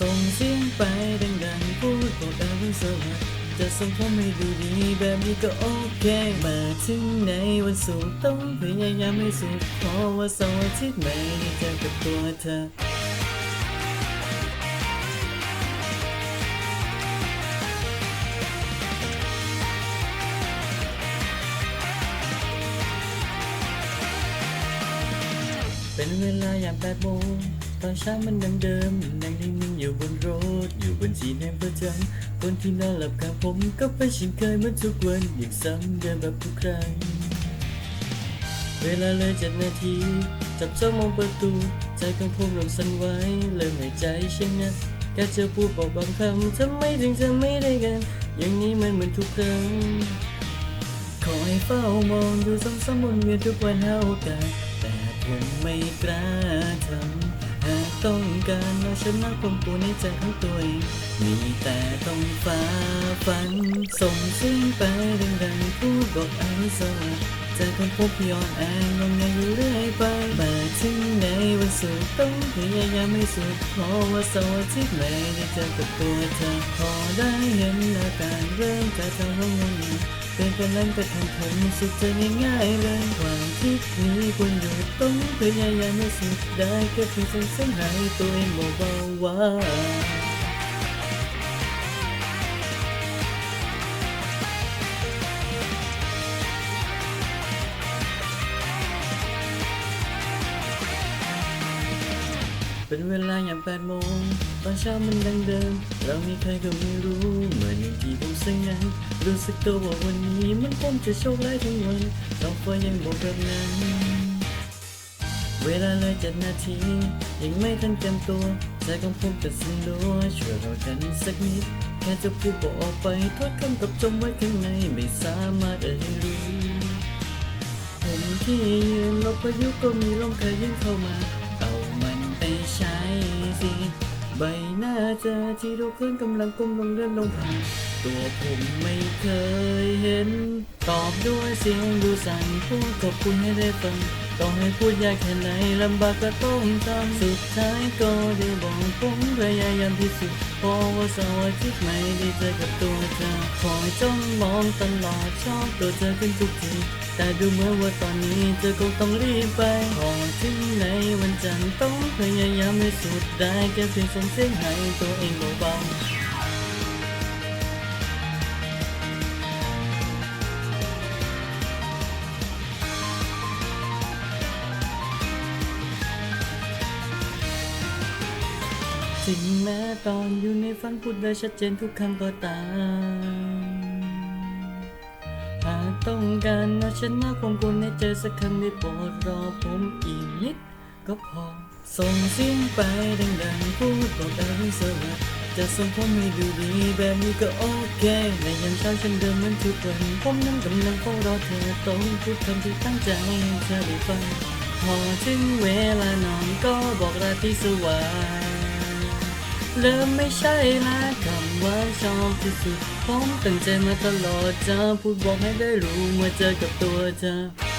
ส่งเสียงไปดังๆพูดบอกดาวรุ่งสวัสดิ์จะส่งผมให้ดูดีแบบนี้ก็โอเค มาถึงในวันศุกร์ต้องพยายามให้สุดเพราะว่าเสาร์อาทิตย์ไม่ได้เจอกับตัวเธอเป็นเวลายามแปดโมง ตอนเช้ามันดังเดิมนั่งนิ่งๆอยู่บนรถ อยู่บนที่แนมประจำคนที่นอนหลับข้างผมก็เป็นชินเคยเหมือนทุกวันอย่างซ้ำเดิมแบบทุกครั้ง เวลาเลยเจ็ดนาที จับจ้องมองประตู ใจของผมเริ่มสั่นไหวเริ่มหายใจเช่นนั้นแค่เจอพูดบอกบางคำทำไมถึงจะไม่ได้กัน อย่างนี้มันเหมือนทุกครั้งคอยเฝ้ามองดูซ้ำๆวนเวียนทุกวันหาโอกาสแต่ผมไม่กล้าทำ ต้องการเอาชนะความกลัวในใจของตัวเองมีแต่ต้องฝ่าฟัน ส่งเสียงไปดังๆพูดบอกอันสวัสดิ์ใจของผมย้อนแองงงงอยู่เรื่อยไปมาถึงในวันศุกร์ต้องพยายามให้สุดเพราะว่าเสาร์อาทิตย์ไม่ได้เจอกับตัวเธอพอได้เห็นอาการเริ่มกลายเป็นว่างง เป็นคนนั้นก็ทำผมสุดจะง่ายๆเลยความคิดนี้ควรหยุดต้องพยายามให้สุดได้แค่เพียงส่งเส้นให้ตัวเองเบาๆว่าเป็นเวลาอย่างแปดโมงตอนเช้ามันดังเดิม เรามีใครก็ไม่รู้ สงั้นรู้สึกตัวว่าวันนี้มันคงจะโชคร้ายทั้งวันเราก็ยังบอกแบบนั้น เวลาเลยเจ็ดนาที ยังไม่ทันเต็มตัวใจของผมจะสั่นรัวช่วยรอกันสักนิด แค่จะพูดบอกออกไปโทษคำกับจมไว้ข้างในไม่สามารถเอ่ยรู้ผมที่ยืนลบพายุก็มีลมเคยยิ่งเข้ามา เอามันไปใช้สิใบหน้าเจอที่ดูเคลื่อนกำลังก้มลงเลื่อนลงผ่าน ตัวผมไม่เคยเห็น ตอบด้วยเสียงดูสั่นพูดขอบคุณให้ได้ฟังต้องให้พูดยากแค่ไหนลำบากก็ต้องทำสุดท้ายก็ได้บอกผมพยายามที่สุดเพราะว่าสาร์อาทิตย์ไม่ได้เจอกับตัวเธอคอยจ้องมองตลอดชอบตัวเธอขึ้นทุกทีแต่ดูเหมือนว่าตอนนี้เธอคงต้องรีบไปพอถึงในวันจันทร์ต้องพยายามให้สุดได้แค่เพียงส่งเสียงให้ตัวเองเบาๆ ถึงแม้ตอนอยู่ในฝันพูดได้ชัดเจนทุกคำก็ตาม หากต้องการเอาชนะความกลัวในใจสักคำได้โปรดรอผมอีกนิดก็พอ ส่งเสียงไปดังๆพูดบอกดาวรุ่งสวัสดจะส่งผมให้ดูดีแบบนี้ก็โอเค ในยามเช้าฉันเดิมเหมือนทุกวันผมนั้นกำลังเฝ้ารอเธอต้องพูดคำที่ตั้งใจให้เธอได้ฟังพอถึงเวลานอนก็บอกราตรีสวัสดิ์ เริ่มไม่ใช่ละคำว่าชอบที่สุดผมตั้งใจมาตลอดจะพูดบอกให้ได้รู้เมื่อเจอกับตัวเธอ